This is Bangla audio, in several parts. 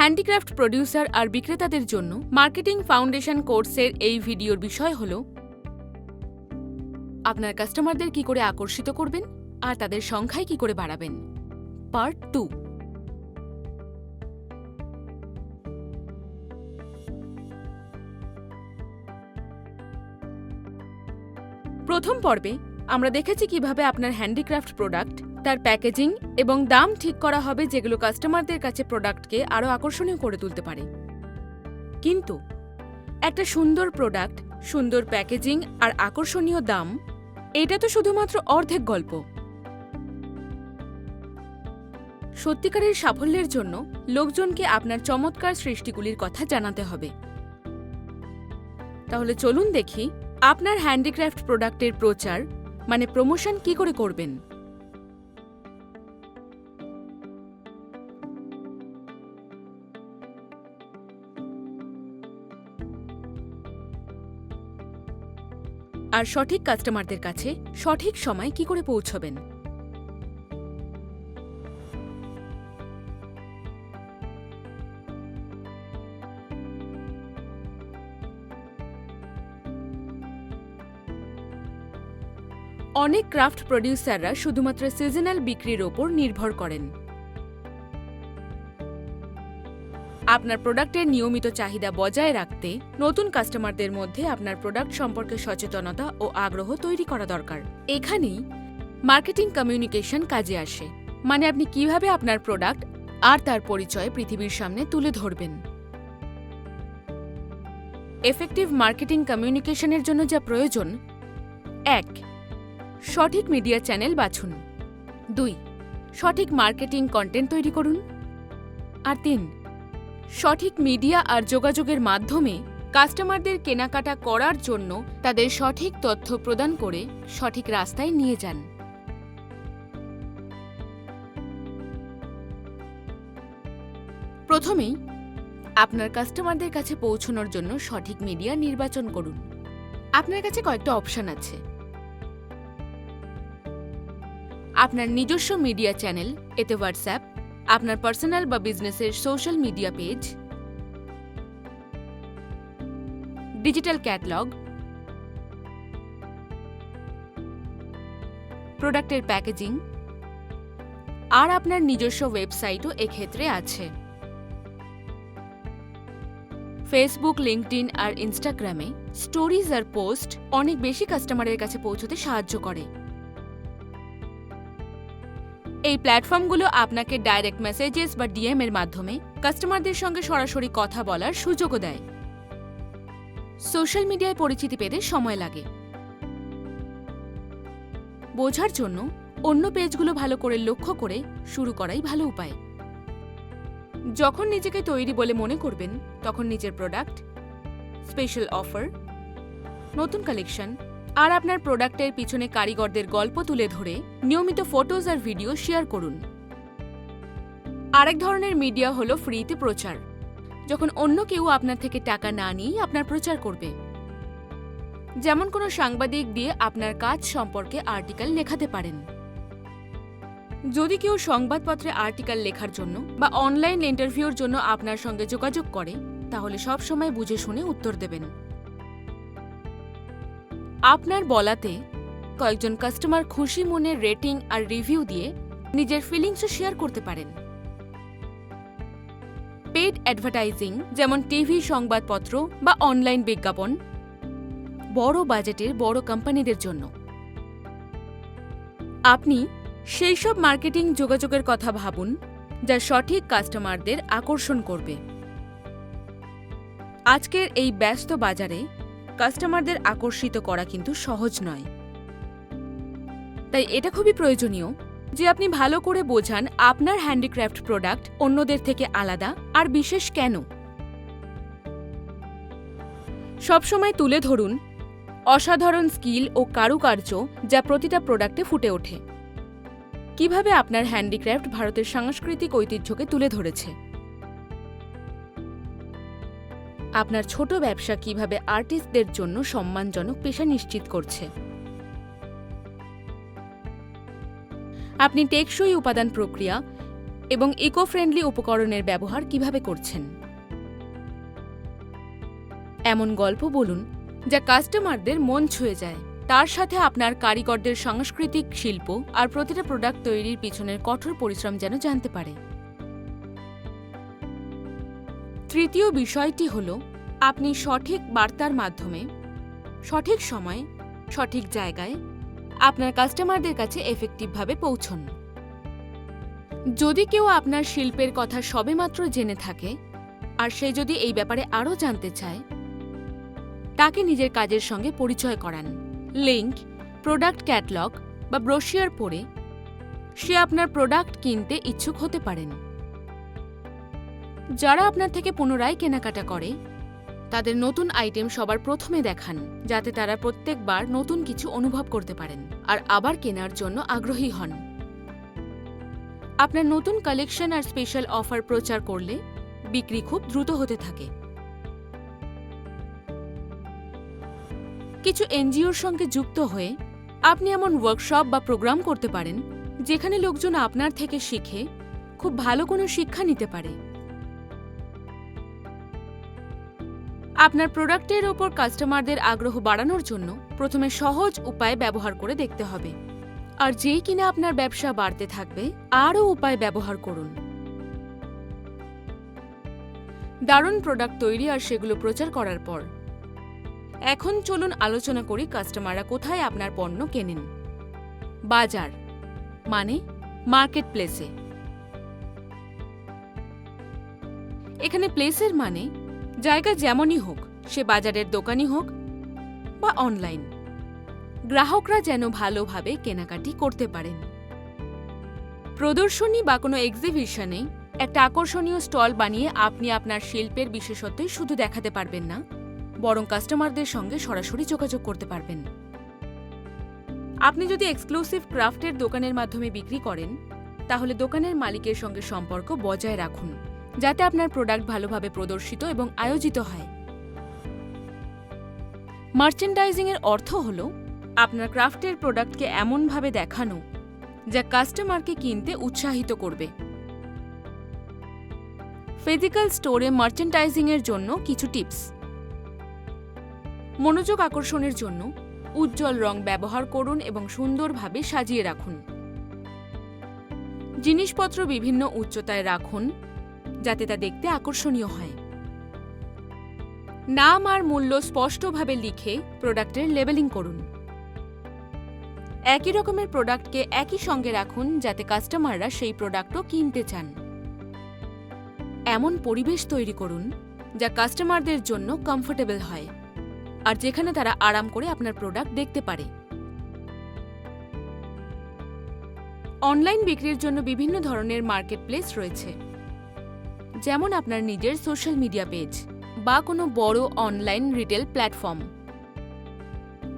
হ্যান্ডিক্রাফট প্রডিউসার আর বিক্রেতাদের জন্য মার্কেটিং ফাউন্ডেশন কোর্সের এই ভিডিওর বিষয় হল, আপনার কাস্টমারদের কি করে আকর্ষিত করবেন আর তাদের সংখ্যায় কি করে বাড়াবেন? Part two. প্রথম পর্বে আমরা দেখেছি কীভাবে আপনার হ্যান্ডিক্রাফট প্রোডাক্ট তার প্যাকেজিং এবং দাম ঠিক করা হবে যেগুলো কাস্টমারদের কাছে প্রোডাক্টকে আরও আকর্ষণীয় করে তুলতে পারে। কিন্তু একটা সুন্দর প্রোডাক্ট, সুন্দর প্যাকেজিং আর আকর্ষণীয় দাম, এটা তো শুধুমাত্র অর্ধেক গল্প। সত্যিকারের সাফল্যের জন্য লোকজনকে আপনার চমৎকার সৃষ্টিগুলির কথা জানাতে হবে। তাহলে চলুন দেখি আপনার হ্যান্ডিক্রাফট প্রোডাক্টের প্রচার মানে প্রমোশন কি করে করবেন। আর সঠিক কাস্টমারদের কাছে সঠিক সময় কি করে পৌঁছবেন? অনেক ক্রাফট প্রডিউসাররা শুধুমাত্র সিজনাল বিক্রির ওপর নির্ভর করেন। আপনার প্রোডাক্টের নিয়মিত চাহিদা বজায় রাখতে নতুন কাস্টমারদের মধ্যে আপনার প্রোডাক্ট সম্পর্কে সচেতনতা ও আগ্রহ তৈরি করা দরকার। এখানেই মার্কেটিং কমিউনিকেশন কাজে আসে মানে আপনি কীভাবে আপনার প্রোডাক্ট আর তার পরিচয় পৃথিবীর সামনে তুলে ধরবেন। এফেক্টিভ মার্কেটিং কমিউনিকেশনের জন্য যা প্রয়োজন, এক, সঠিক মিডিয়া চ্যানেল বাছুন। দুই, সঠিক মার্কেটিং কন্টেন্ট তৈরি করুন। আর তিন সঠিক মিডিয়া আর যোগাযোগের মাধ্যমে কাস্টমারদের কেনাকাটা করার জন্য তাদের সঠিক তথ্য প্রদান করে সঠিক রাস্তায় নিয়ে যান। প্রথমেই আপনার কাস্টমারদের কাছে পৌঁছানোর জন্য সঠিক মিডিয়া নির্বাচন করুন। আপনার কাছে কয়েকটা অপশন আছে। আপনার নিজস্ব মিডিয়া চ্যানেল, এতে হোয়াটসঅ্যাপ আপনার পার্সোনাল বা বিজনেসের social media page digital catalogue প্রোডাক্টের প্যাকেজিং আর আপনার নিজস্ব ওয়েবসাইটও এক্ষেত্রে আছে। ফেসবুক লিঙ্কডইন আর ইনস্টাগ্রামে স্টোরিজ আর পোস্ট অনেক বেশি কাস্টমারের কাছে পৌঁছতে সাহায্য করে। এই প্ল্যাটফর্মগুলো আপনাকে ডাইরেক্ট মেসেজেস বা ডিএম এর মাধ্যমে কাস্টমারদের সঙ্গে সরাসরি কথা বলার সুযোগও দেয়। সোশ্যাল মিডিয়ায় পরিচিতি পেতে সময় লাগে। বোঝার জন্য অন্য পেজগুলো ভালো করে লক্ষ্য করে শুরু করাই ভালো উপায়। যখন নিজেকে তৈরি বলে মনে করবেন, তখন নিজের প্রোডাক্ট স্পেশাল অফার নতুন কালেকশন আর আপনার প্রোডাক্টের পিছনে কারিগরদের গল্প তুলে ধরে নিয়মিত ফটোজ আর ভিডিও শেয়ার করুন। আরেক ধরনের মিডিয়া হলো ফ্রিতে প্রচার। যখন অন্য কেউ আপনার থেকে টাকা না নিয়েই আপনার প্রচার করবে। যেমন কোনো সাংবাদিক দিয়ে আপনার কাজ সম্পর্কে আর্টিকেল লেখাতে পারেন। যদি কেউ সংবাদপত্রে আর্টিকেল লেখার জন্য বা অনলাইন ইন্টারভিউর জন্য আপনার সঙ্গে যোগাযোগ করে, তাহলে সব সময় বুঝে শুনে উত্তর দেবেন। আপনার বলাতে কয়েকজন কাস্টমার খুশি মনে রেটিং আর রিভিউ দিয়ে নিজের ফিলিংসও শেয়ার করতে পারেন। পেড অ্যাডভার্টাইজিং যেমন টিভি সংবাদপত্র বা অনলাইন বিজ্ঞাপন, বড় বাজেটের বড় কোম্পানিদের জন্য। আপনি সেই সব মার্কেটিং যোগাযোগের কথা ভাবুন, যা সঠিক কাস্টমারদের আকর্ষণ করবে। আজকের এই ব্যস্ত বাজারে কাস্টমারদের আকর্ষিত করা কিন্তু সহজ নয়। তাই এটা খুবই প্রয়োজনীয় যে আপনি ভালো করে বোঝান আপনার হ্যান্ডিক্রাফট প্রোডাক্ট অন্যদের থেকে আলাদা আর বিশেষ কেন। সবসময় তুলে ধরুন অসাধারণ স্কিল ও কারুকার্য যা প্রতিটা প্রোডাক্টে ফুটে ওঠে। কীভাবে আপনার হ্যান্ডিক্রাফট ভারতের সাংস্কৃতিক ঐতিহ্যকে তুলে ধরেছে? আপনার ছোট ব্যবসা কীভাবে আর্টিস্টদের জন্য সম্মানজনক পেশা নিশ্চিত করছে? আপনি টেকসই উপাদান প্রক্রিয়া এবং ইকো ফ্রেন্ডলি উপকরণের ব্যবহার কীভাবে করছেন? এমন গল্প বলুন যা কাস্টমারদের মন ছুঁয়ে যায়। তার সাথে আপনার কারিগরদের সাংস্কৃতিক শিল্প আর প্রতিটা প্রোডাক্ট তৈরির পিছনের কঠোর পরিশ্রম যেন জানতে পারে। তৃতীয় বিষয়টি হল, আপনি সঠিক বার্তার মাধ্যমে, সঠিক সময়, সঠিক জায়গায় আপনার কাস্টমারদের কাছে এফেক্টিভভাবে পৌঁছন। যদি কেউ আপনার শিল্পের কথা সবেমাত্র জেনে থাকে, আর সে যদি এই ব্যাপারে আরও জানতে চায়, তাকে নিজের কাজের সঙ্গে পরিচয় করান। লিঙ্ক প্রোডাক্ট ক্যাটলগ বা ব্রোশিয়ার পড়ে, সে আপনার প্রোডাক্ট কিনতে ইচ্ছুক হতে পারেন। যারা আপনার থেকে পুনরায় কেনাকাটা করে, তাদের নতুন আইটেম সবার প্রথমে দেখান, যাতে তারা প্রত্যেকবার নতুন কিছু অনুভব করতে পারেন, আর আবার কেনার জন্য আগ্রহী হন। আপনার নতুন কালেকশন আর স্পেশাল অফার প্রচার করলে বিক্রি খুব দ্রুত হতে থাকে। কিছু এনজিওর সঙ্গে যুক্ত হয়ে আপনি এমন ওয়ার্কশপ বা প্রোগ্রাম করতে পারেন, যেখানে লোকজন আপনার থেকে শিখে খুব ভালো কোনো শিক্ষা নিতে পারে। আপনার প্রোডাক্টের ওপর কাস্টমারদের আগ্রহ বাড়ানোর জন্য প্রথমে সহজ উপায় ব্যবহার করে দেখতে হবে। আর যেই কিনা আপনার ব্যবসা বাড়তে থাকবে, আরও উপায় ব্যবহার করুন। দারুণ প্রোডাক্ট তৈরি আর সেগুলো প্রচার করার পর। এখন চলুন আলোচনা করি কাস্টমাররা কোথায় আপনার পণ্য কেনেন। বাজার মানে মার্কেট প্লেসে এখানে প্লেসের মানে জায়গা যেমনই হোক, সে বাজারের দোকানই হোক বা অনলাইন গ্রাহকরা যেন ভালোভাবে কেনাকাটি করতে পারেন। প্রদর্শনী বা কোনো এক্সিবিশনে একটা আকর্ষণীয় স্টল বানিয়ে আপনি আপনার শিল্পের বিশেষত্বই শুধু দেখাতে পারবেন না, বরং কাস্টমারদের সঙ্গে সরাসরি যোগাযোগ করতে পারবেন। আপনি যদি এক্সক্লুসিভ ক্রাফটের দোকানের মাধ্যমে বিক্রি করেন, তাহলে দোকানের মালিকের সঙ্গে সম্পর্ক বজায় রাখুন। যাতে আপনার প্রোডাক্ট ভালোভাবে প্রদর্শিত এবং আয়োজিত হয়। মার্চেন্ডাইজিং এর অর্থ হল, আপনার ক্রাফটের প্রোডাক্টকে এমনভাবে দেখানো, যা কাস্টমারকে কিনতে উৎসাহিত করবে। ফিজিক্যাল স্টোরে মার্চেন্ডাইজিং এর জন্য কিছু টিপস মনোযোগ আকর্ষণের জন্য উজ্জ্বল রং ব্যবহার করুন এবং সুন্দরভাবে সাজিয়ে রাখুন। জিনিসপত্র বিভিন্ন উচ্চতায় রাখুন যাতে তা দেখতে আকর্ষণীয় হয়। নাম আর মূল্য স্পষ্টভাবে লিখে প্রোডাক্টের লেবেলিং করুন। একই রকমের প্রোডাক্টকে একই সঙ্গে রাখুন যাতে কাস্টমাররা সেই প্রোডাক্টও কিনতে চান। এমন পরিবেশ তৈরি করুন যা কাস্টমারদের জন্য কমফোর্টেবল হয় আর যেখানে তারা আরাম করে আপনার প্রোডাক্ট দেখতে পারে। অনলাইন বিক্রির জন্য বিভিন্ন ধরনের মার্কেট প্লেস রয়েছে। যেমন আপনার নিজের সোশ্যাল মিডিয়া পেজ বা কোনো বড় অনলাইন রিটেল প্ল্যাটফর্ম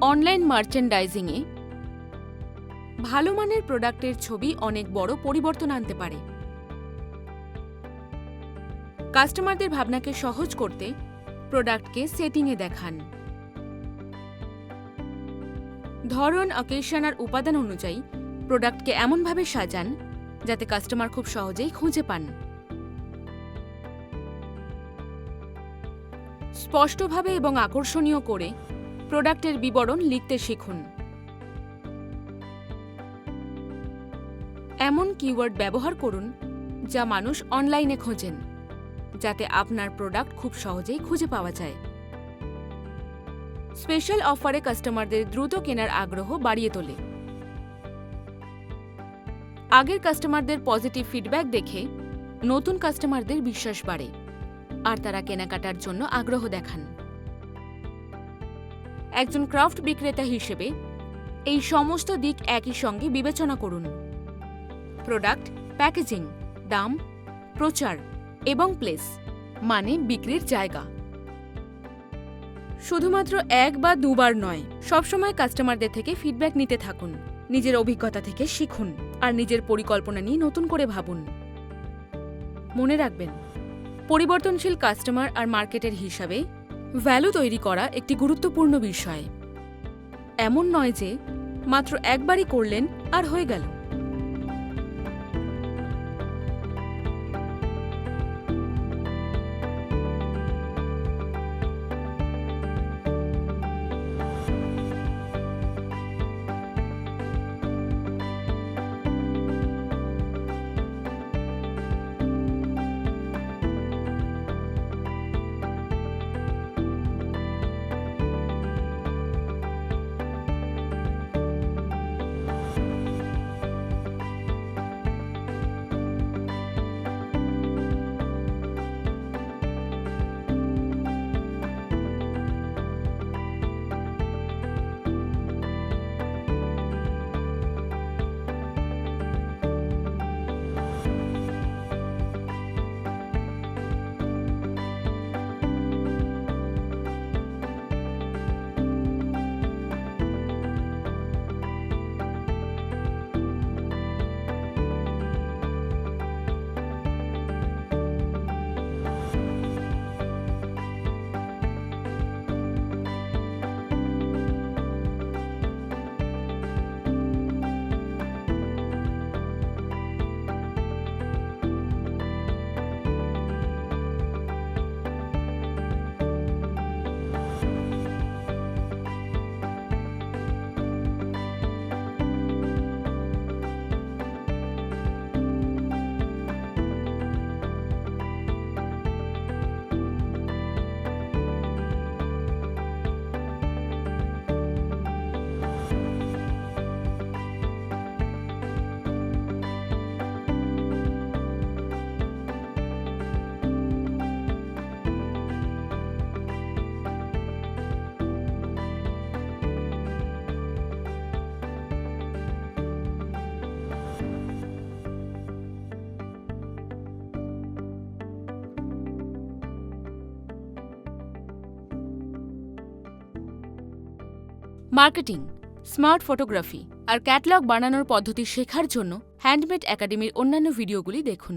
অনলাইন মার্চেন্ডাইজিংয়ে ভালো মানের প্রোডাক্টের ছবি অনেক বড় পরিবর্তন আনতে পারে। কাস্টমারদের ভাবনাকে সহজ করতে প্রোডাক্টকে সেটিংয়ে দেখান। ধরন অকেশন আর উপাদান অনুযায়ী প্রোডাক্টকে এমনভাবে সাজান যাতে কাস্টমার খুব সহজেই খুঁজে পান। স্পষ্টভাবে এবং আকর্ষণীয় করে প্রোডাক্টের বিবরণ লিখতে শিখুন। এমন কিওয়ার্ড ব্যবহার করুন যা মানুষ অনলাইনে খোঁজেন, যাতে আপনার প্রোডাক্ট খুব সহজেই খুঁজে পাওয়া যায়। স্পেশাল অফারে কাস্টমারদের দ্রুত কেনার আগ্রহ বাড়িয়ে তোলে। আগের কাস্টমারদের পজিটিভ ফিডব্যাক দেখে নতুন কাস্টমারদের বিশ্বাস বাড়ে। আর তারা কেনাকাটার জন্য আগ্রহ দেখান। একজন ক্রাফট বিক্রেতা হিসেবে এই সমস্ত দিক একই সঙ্গে বিবেচনা করুন। প্রোডাক্ট, প্যাকেজিং, দাম, প্রচার এবং প্লেস মানে বিক্রির জায়গা। শুধুমাত্র এক বা দুবার নয়, সবসময় কাস্টমারদের থেকে ফিডব্যাক নিতে থাকুন, নিজের অভিজ্ঞতা থেকে শিখুন আর নিজের পরিকল্পনা নিয়ে নতুন করে ভাবুন। মনে রাখবেন পরিবর্তনশীল কাস্টমার আর মার্কেটের হিসাবে ভ্যালু তৈরি করা একটি গুরুত্বপূর্ণ বিষয়। এমন নয় যে মাত্র একবারই করলেন আর হয়ে গেল। মার্কেটিং স্মার্ট ফটোগ্রাফি আর ক্যাটলগ বানানোর পদ্ধতি শেখার জন্য হ্যান্ডমেড একাডেমির অন্যান্য ভিডিওগুলি দেখুন।